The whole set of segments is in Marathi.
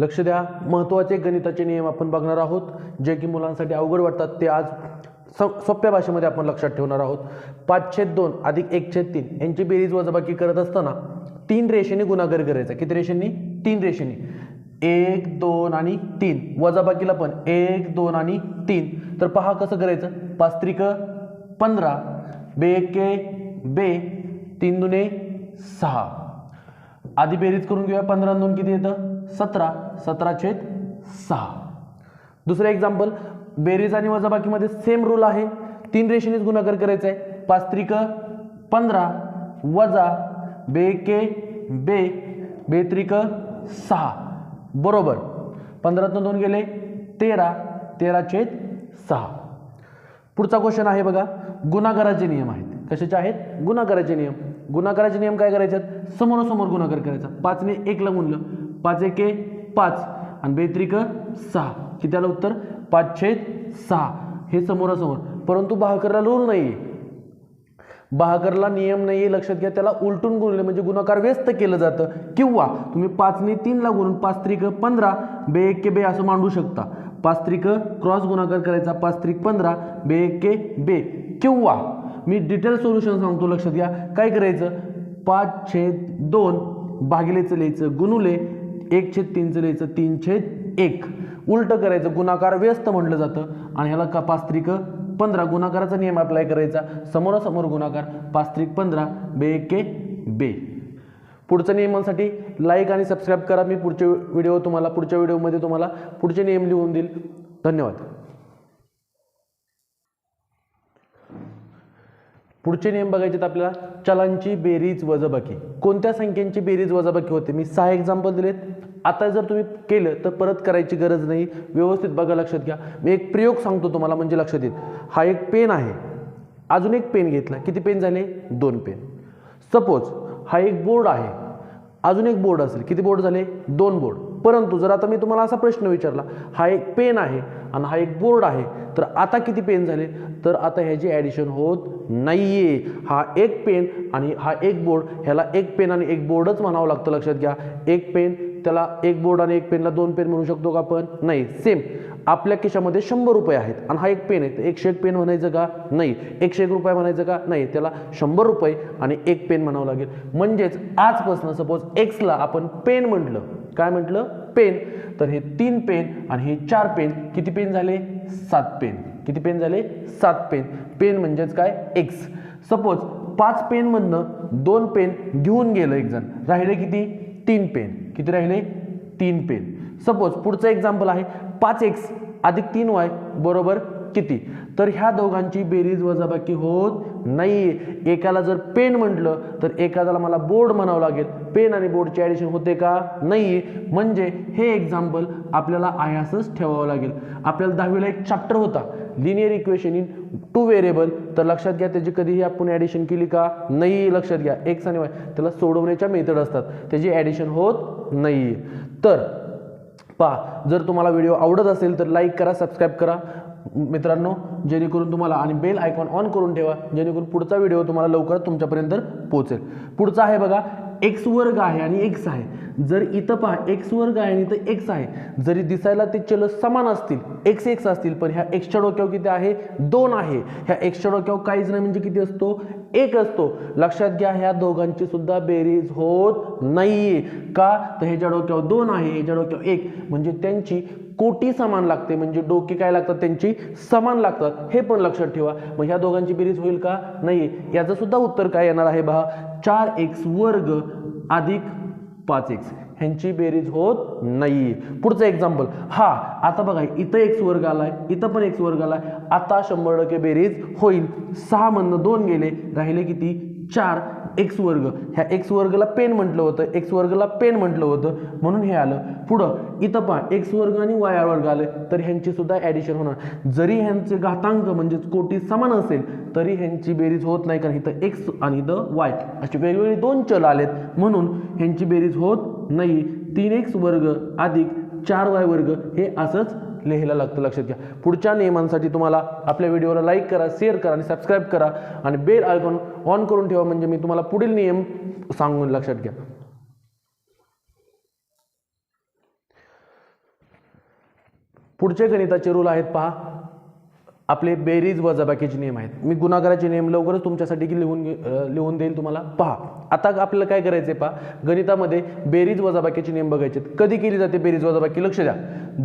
लक्ष द्या. महत्त्वाचे गणिताचे नियम आपण बघणार आहोत जे की मुलांसाठी अवघड वाटतात ते आज स सोप्या भाषेमध्ये आपण लक्षात ठेवणार आहोत. पाचशे दोन अधिक एकशे तीन यांची बेरीज वजाबाकी करत असताना तीन रेषेने गुणाकार करायचा. किती रेषेंनी? तीन रेषेने. एक दोन आणि तीन. वजाबाकीला पण एक दोन आणि तीन. तर पहा कसं करायचं? पाच त्रिक पंधरा बे के बे तीन दुने सहा. आधी बेरीज करून घेऊया. पंधरा दोन किती येतं? सतरा सतरा छेद सहा. दुसरं एक्झाम्पल बेरीज आणि वजाबाकीमध्ये सेम रूल आहे. तीन रेषेनेच गुणाकार करायचा आहे पाच त्रिक पंधरा वजा बे के बे बेत्रिक सहा. बरोबर. पंधरातून दोन गेले तेरा तेरा छेद सहा. पुढचा क्वेश्चन आहे बघा. गुणाकाराचे नियम आहेत. कशाचे आहेत? गुणाकाराचे नियम. गुणाकाराचे नियम काय करायचे आहेत समोरासमोर गुणाकार करायचा. पाचने एकला गुणलं. पाच एके पाच. आणि बेत्रिक सहा. किती आलं उत्तर? पाच सहा. हे समोरासमोर. परंतु भाकरला रूल नाही आहे बहाकरला नियम नाही आहे लक्षात घ्या. त्याला उलटून गुणले म्हणजे गुणाकार व्यस्त केलं जातं. किंवा तुम्ही पाचने तीनला गुणून पाच त्रिक पंधरा बे एक के बे असं मांडू शकता. पाच त्रिक क्रॉस गुणाकार करायचा पाच त्रिक पंधरा बे एक के बे. किंवा मी डिटेल सोल्युशन सांगतो लक्षात घ्या. काय करायचं? पाच छेद दोन भागिलेचं लिहायचं गुणुले एक छेद तीनचं लिहायचं तीन छेद एक. उलटं करायचं. गुणाकार व्यस्त म्हटलं जातं. आणि ह्याला का पाच त्रिक पंधरा. गुणाकाराचा नियम अप्लाय करायचा. समोरासमोर गुणाकार. पाच त्रिक पंधरा. बे के बे. पुढच्या नियमांसाठी लाईक आणि सबस्क्राईब करा. मी पुढचे व्हिडिओ तुम्हाला पुढच्या व्हिडिओमध्ये तुम्हाला पुढचे नियम लिहून देईल. धन्यवाद. पुढचे नियम बघायचे तर आपल्याला. चलांची बेरीज वजाबाकी. कोणत्या संख्यांची बेरीज वजाबाकी होते? मी सहा एक्झाम्पल दिलेत. आता जर तुम्ही केलं तर परत करायची गरज नाही. व्यवस्थित बघा लक्षात घ्या. मी एक प्रयोग सांगतो तुम्हाला म्हणजे लक्षात येईल. हा एक पेन आहे. अजून एक पेन घेतला. किती पेन झाले? दोन पेन. सपोज हा एक बोर्ड आहे. अजून एक बोर्ड असेल. किती बोर्ड झाले? दोन बोर्ड. परंतु जर आता मी तुम्हाला असा प्रश्न विचारला हा एक पेन आहे आणि हा एक बोर्ड आहे तर आता किती पेन झाले? तर आता ह्याची ॲडिशन होत नाही आहे हा एक पेन आणि हा एक बोर्ड ह्याला एक पेन आणि एक बोर्डच म्हणावं लागतं लक्षात घ्या. एक पेन त्याला एक बोर्ड आणि एक पेनला दोन पेन म्हणू शकतो का आपण? नाही. सेम आपल्या खिशामध्ये शंभर रुपये आहेत आणि हा एक पेन आहे. तर एकशे एक पेन म्हणायचं का? नाही. एकशे एक रुपये म्हणायचं का? नाही. त्याला शंभर रुपये आणि एक पेन म्हणावं लागेल. म्हणजेच आजपासून सपोज एक्सला आपण पेन म्हटलं. काय म्हटलं? पेन. तर हे तीन पेन आणि हे चार पेन किती पेन झाले? सात पेन. किती पेन झाले? सात पेन. पेन म्हणजेच काय? एक्स सपोज पाच पेनमधनं दोन पेन घेऊन गेलं एक जण. राहिले किती? तीन पेन. किती राहिले? तीन पेन. सपोज पुढचं एक्झाम्पल आहे. पाच एक्स अधिक तीन वाय बरोबर? किती? तर ह्या दोघांची बेरीज वजाबाकी होत नाही. एकाला जर पेन म्हटलं तर एखाद्याला मला बोर्ड म्हणावं लागेल. पेन आणि बोर्डची ॲडिशन होते का? नाही. म्हणजे हे एक्झाम्पल आपल्याला आयासच ठेवावं लागेल. आपल्याला दहावीला एक चॅप्टर होता. Linear equation in two variable तर लक्षात घ्या त्याची कधीही आपण ॲडिशन केली का? नाही. लक्षात घ्या. एक्स आणि वाय त्याला सोडवण्याच्या मेथड असतात. त्याची ॲडिशन होत नाही. तर पहा जर तुम्हाला व्हिडिओ आवडत असेल तर लाईक करा सबस्क्राईब करा. मित्रांनो जेणेकरून तुम्हाला आणि बेल आयकॉन ऑन करून ठेवा जेणेकरून पुढचा व्हिडिओ तुम्हाला लवकर तुमच्यापर्यंत पोहोचेल. पुढचा आहे बघा एक्स वर्ग आहे आणि एक्स आहे. जर इथं पहा एक्स वर्ग आहे आणि इथं एक्स आहे. जरी दिसायला ते चल समान असतील एक्स एक्स असतील पण ह्या एक्सच्या डोक्यावर किती आहे? दोन आहे. ह्या एक्सच्या डोक्यावर काहीच नाही म्हणजे किती असतो? एक असतो. लक्षात घ्या ह्या दोघांची सुद्धा बेरीज होत नाहीये. का? तर ह्याच्या डोक्यावर दोन आहे ह्याच्या डोक्यावर एक. म्हणजे त्यांची कोटी समान लागते. म्हणजे डोके काय लागतात? त्यांची समान लागतात. हे पण लक्षात ठेवा. मग ह्या दोघांची बेरीज होईल का? नाही याचं सुद्धा उत्तर काय येणार आहे बहा चार एक्स वर्ग अधिक पाच एक्स ह्यांची बेरीज होत नाही पुढचं एक्झाम्पल हा आता बघा इथं एक्स वर्ग आलाय. इथं पण एक्स वर्ग आलाय. आता शंभर टक्के बेरीज होईल. सहा मधनं दोन गेले. राहिले किती? चार एक्स वर्ग. ह्या एक्स वर्गला पेन म्हटलं होतं. एक्स वर्गला पेन म्हटलं होतं. म्हणून हे आलं. पुढं इथं पहा एक्स वर्ग आणि वाय वर्ग आले तर ह्यांची सुद्धा ॲडिशन होणार. जरी ह्यांचे घातांक म्हणजेच कोटी समान असेल तरी ह्यांची बेरीज होत नाही कारण इथं एक्स आणि इथं वाय असे वेगवेगळे दोन चल आलेत. म्हणून ह्यांची बेरीज होत नाही. तीन एक्स वर्ग अधिक चार वाय वर्ग हे असंच लिहायला लागतं लक्षात घ्या. पुढच्या नियमांसाठी तुम्हाला आपल्या व्हिडिओला लाईक करा शेअर करा आणि सबस्क्राईब करा आणि बेल आयकॉन ऑन करून ठेवा म्हणजे मी तुम्हाला पुढील नियम सांगून लक्षात घ्या. पुढचे गणिताचे रूल आहेत पहा. आपले बेरीज वजाबाकीचे नियम आहेत. मी गुणाकाराचे नियम लवकरच तुमच्यासाठी की लिहून घे- लिहून देईल तुम्हाला. पहा आता आपल्याला काय करायचं आहे पहा गणितामध्ये बेरीज वजाबाकीचे नियम बघायचे आहेत. कधी केली जाते बेरीज वजाबाकी? लक्ष द्या.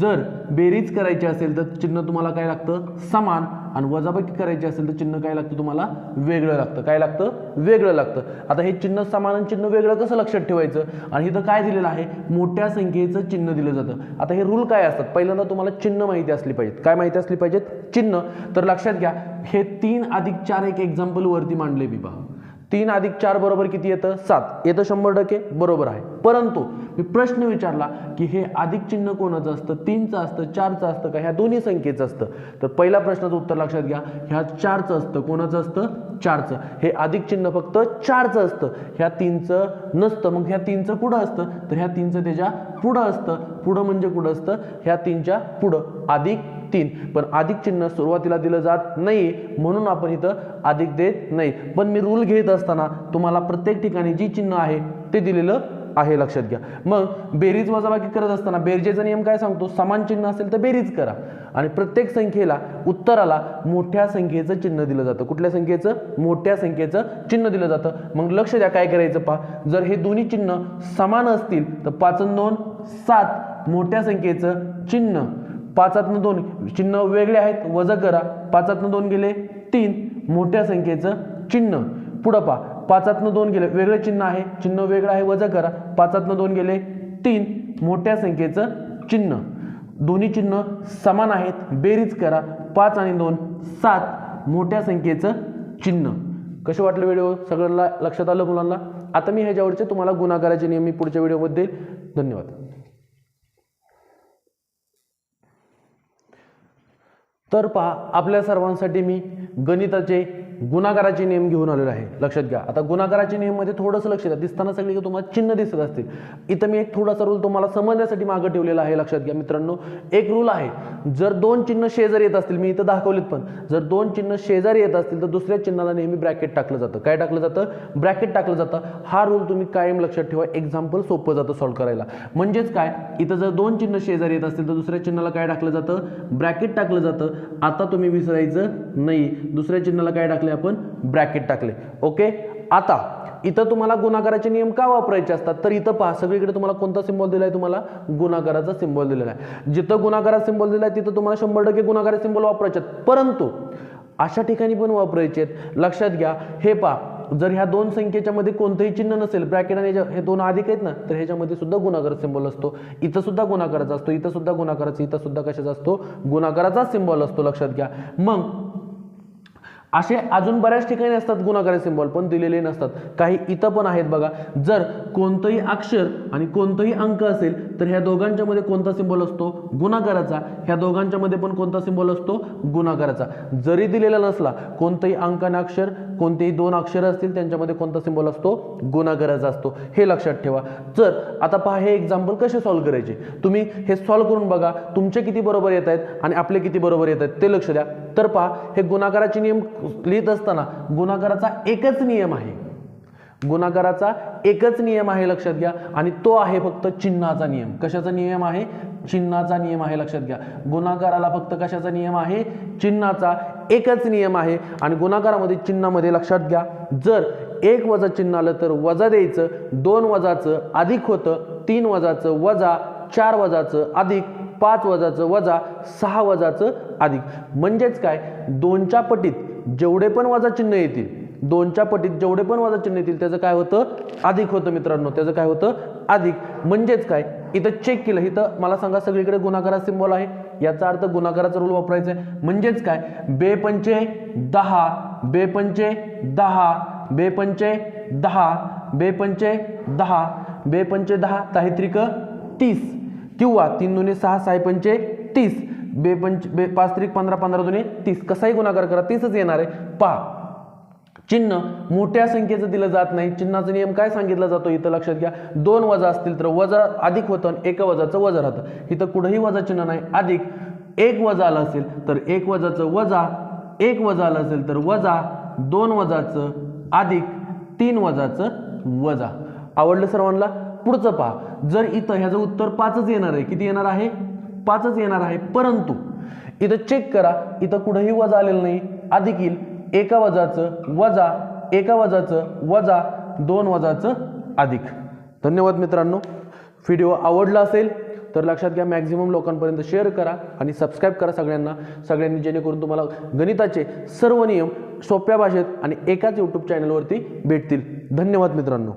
जर बेरीज करायची असेल तर चिन्ह तुम्हाला काय लागतं? समान. आणि वजाबाकी करायची असेल तर चिन्ह काय लागतं तुम्हाला? वेगळं लागतं. काय लागतं? वेगळं लागतं. आता हे चिन्ह समान चिन्ह वेगळं कसं लक्षात ठेवायचं? आणि इथं काय दिलेलं आहे? मोठ्या संख्येचं चिन्ह दिलं जातं. आता हे रूल काय असतात? पहिल्यांदा तुम्हाला चिन्ह माहिती असली पाहिजेत. काय माहिती असली पाहिजेत? चिन्ह. तर लक्षात घ्या हे तीन अधिक चार एक एक्झाम्पल वरती मांडले मी पहा. तीन अधिक चार बरोबर किती येतं? सात. येतं शंभर टक्के बरोबर आहे. परंतु मी प्रश्न विचारला की हे अधिक चिन्ह कोणाचं असतं? तीनचं असतं चारचं असतं का? ह्या दोन्ही संख्येचं असतं. तर पहिल्या प्रश्नाचं उत्तर लक्षात घ्या. ह्या चारचं असतं. कोणाचं असतं? चारचं. हे अधिक चिन्ह फक्त चारचं असतं. ह्या तीनचं नसतं. मग ह्या तीनचं पुढं असतं. तर ह्या तीनचं त्याच्या पुढं असतं. पुढं म्हणजे कुठं असतं? ह्या तीनच्या पुढं. अधिक तीन पण अधिक चिन्ह सुरुवातीला दिलं जात नाही म्हणून आपण इथं अधिक देत नाही. पण मी रूल घेत असताना तुम्हाला प्रत्येक ठिकाणी जी चिन्ह आहे ते दिलेलं आहे लक्षात घ्या. मग बेरीज वजाबाकी करत असताना बेरजेचा नियम काय सांगतो? समान चिन्ह असेल तर बेरीज करा. आणि प्रत्येक संख्येला उत्तराला मोठ्या संख्येचं चिन्ह दिलं जातं. कुठल्या संख्येचं? मोठ्या संख्येचं चिन्ह दिलं जातं. मग लक्ष द्या काय करायचं पहा? जर हे दोन्ही चिन्ह समान असतील तर पाच दोन सात मोठ्या संख्येचं चिन्ह. पाचातनं दोन चिन्ह वेगळे आहेत वजा करा. पाचातनं दोन गेले तीन मोठ्या संख्येचं चिन्ह. पुढं पा पाचातनं दोन गेले वेगळं चिन्ह आहे चिन्ह वेगळं आहे वजा करा. पाचातनं दोन गेले तीन मोठ्या संख्येचं चिन्ह. दोन्ही चिन्ह समान आहेत बेरीज करा. पाच आणि दोन सात मोठ्या संख्येचं चिन्ह. कसे वाटलं व्हिडिओ? सगळ्यांना लक्षात आलं मुलांना? आता मी ह्याच्यावरचे तुम्हाला गुणाकाराचे नियम मी पुढच्या व्हिडिओमध्ये देईल. धन्यवाद. तर पहा आपल्या सर्वांसाठी मी गणिताचे गुणाकाराचे नियम घेऊन आलेलो आहे. लक्षात घ्या. आता गुणाकाराचे नियममध्ये थोडंसं लक्ष द्या. दिसताना सगळी तुम्हाला चिन्ह दिसत असतील. इथं मी एक थोडासा रूल तुम्हाला समजण्यासाठी मागं ठेवलेला आहे. लक्षात घ्या मित्रांनो. एक रूल आहे. जर दोन चिन्ह शेजारी येत असतील मी इथं दाखवलेत पण. जर दोन चिन्ह शेजारी येत असतील तर दुसऱ्या चिन्हाला नेहमी ब्रॅकेट टाकलं जातं. काय टाकलं जातं? ब्रॅकेट टाकलं जातं. हा रूल तुम्ही कायम लक्षात ठेवा. एक्झाम्पल सोपं जातं सॉल्व्ह करायला. म्हणजेच काय? इथं जर दोन चिन्ह शेजारी येत असतील तर दुसऱ्या चिन्हाला काय टाकलं जातं? ब्रॅकेट टाकलं जातं. आता तुम्ही विसरायचं नाही. दुसऱ्या चिन्हाला काय टाकलं आपण ब्रॅकेट टाकले. ओके आता इथं तुम्हाला गुणाकाराचे नियम का वापरायचे असतात? तर इथं पहा सगळीकडे तुम्हाला कोणता सिम्बॉल दिलाय तुम्हाला? गुणाकाराचा सिम्बॉल दिलेला आहे. जिथं गुणाकाराचा सिम्बॉल आहे तिथं तुम्हाला शंभर टक्के गुणाकाराचे सिम्बॉल वापरायचे आहेत. परंतु अशा ठिकाणी पण वापरायचे आहेत. लक्षात घ्या हे पहा जर ह्या दोन संख्येच्या मध्ये कोणतंही चिन्ह नसेल ब्रॅकेट आणि हे दोन अधिक आहेत ना तर ह्याच्यामध्ये सुद्धा गुणाकार सिम्बॉल असतो. इथं सुद्धा गुणाकाराचा असतो इथं सुद्धा गुणाकाराचा इथं सुद्धा कशाचा असतो? गुणाकाराचा सिम्बॉल असतो लक्षात घ्या. मग असे अजून बऱ्याच ठिकाणी असतात गुणाकारी सिम्बॉल पण दिलेले नसतात. काही इथं पण आहेत बघा. जर कोणतंही अक्षर आणि कोणतंही अंक असेल तर ह्या दोघांच्या मध्ये कोणता सिम्बॉल असतो? गुणाकाराचा. ह्या दोघांच्या मध्ये पण कोणता सिम्बॉल असतो? गुणाकाराचा. जरी दिलेला नसला कोणतंही अंक आणि अक्षर कोणतेही दोन अक्षर असतील त्यांच्यामध्ये कोणता सिम्बॉल असतो? गुणाकाराचा असतो. हे लक्षात ठेवा. तर आता पहा हे एक्झाम्पल कसे सॉल्व्ह करायचे? तुम्ही हे सॉल्व्ह करून बघा. तुमचे किती बरोबर येत आहेत आणि आपले किती बरोबर येत आहेत ते लक्ष द्या. तर पहा हे गुणाकाराचे नियम लिहित असताना गुणाकाराचा एकच नियम आहे. गुणाकाराचा एकच नियम आहे लक्षात घ्या. आणि तो आहे फक्त चिन्हाचा नियम. कशाचा नियम आहे? चिन्हाचा नियम आहे लक्षात घ्या. गुणाकाराला फक्त कशाचा नियम आहे? चिन्हाचा एकच नियम आहे. आणि गुणाकारामध्ये चिन्हामध्ये लक्षात घ्या. जर एक वजा चिन्ह आलं तर वजा द्यायचं दोन वजाचं अधिक होतं तीन वजाचं वजा चार वजाचं अधिक पाच वजाचं वजा सहा वजाचं अधिक. म्हणजेच काय? दोनच्या पटीत जेवढे पण वजा चिन्ह येतील दोनच्या पटीत जेवढे पण वजा चिन्ह येतील त्याचं काय होतं? अधिक होतं मित्रांनो त्याचं काय होतं? अधिक. म्हणजेच काय? इथं चेक केलं. इथं मला सांगा सगळीकडे गुणाकारा सिम्बॉल आहे. याचा अर्थ गुणाकाराचा रूल वापरायचा आहे. म्हणजेच काय? बे पंचे दहा बे पंचे दहा बे पंचे दहा बे पंचे दहा बे पंचे दहा ताहित्रिक तीस. किंवा तीन दोन्ही सहा साय पंचे तीस. बे पंच बे पाच त्रिक पंधरा पंधरा दुने तीस. कसाही गुणाकार करा तीसच येणार आहे. पहा. चिन्ह मोठ्या संख्येचं दिलं जात नाही. चिन्हाचा नियम काय सांगितला जातो? इथं लक्षात घ्या. दोन वजा असतील तर वजा अधिक होतं आणि एका वजाचं वजा राहतं. इथं कुठंही वजा चिन्ह नाही. अधिक एक वजा आलं असेल तर एक वजाचं वजा एक वजा आलं असेल तर वजा दोन वजाचं अधिक तीन वजाचं वजा. आवडलं सर्वांना? पुढचं पहा. जर इथं ह्याचं उत्तर पाचच येणार आहे. किती येणार आहे? पाचच येणार आहे परंतु इथं चेक करा इथं कुठंही वजा आलेलं नाही. अधिक येईल एका वजाचं वजा एका वजाचं वजा दोन वजाचं अधिक. धन्यवाद मित्रांनो. व्हिडिओ आवडला असेल तर लक्षात घ्या मॅक्झिमम लोकांपर्यंत शेअर करा आणि सबस्क्राईब करा सगळ्यांना. सगळ्यांनी जेणेकरून तुम्हाला गणिताचे सर्व नियम सोप्या भाषेत आणि एकाच यूट्यूब चॅनलवरती भेटतील. धन्यवाद मित्रांनो.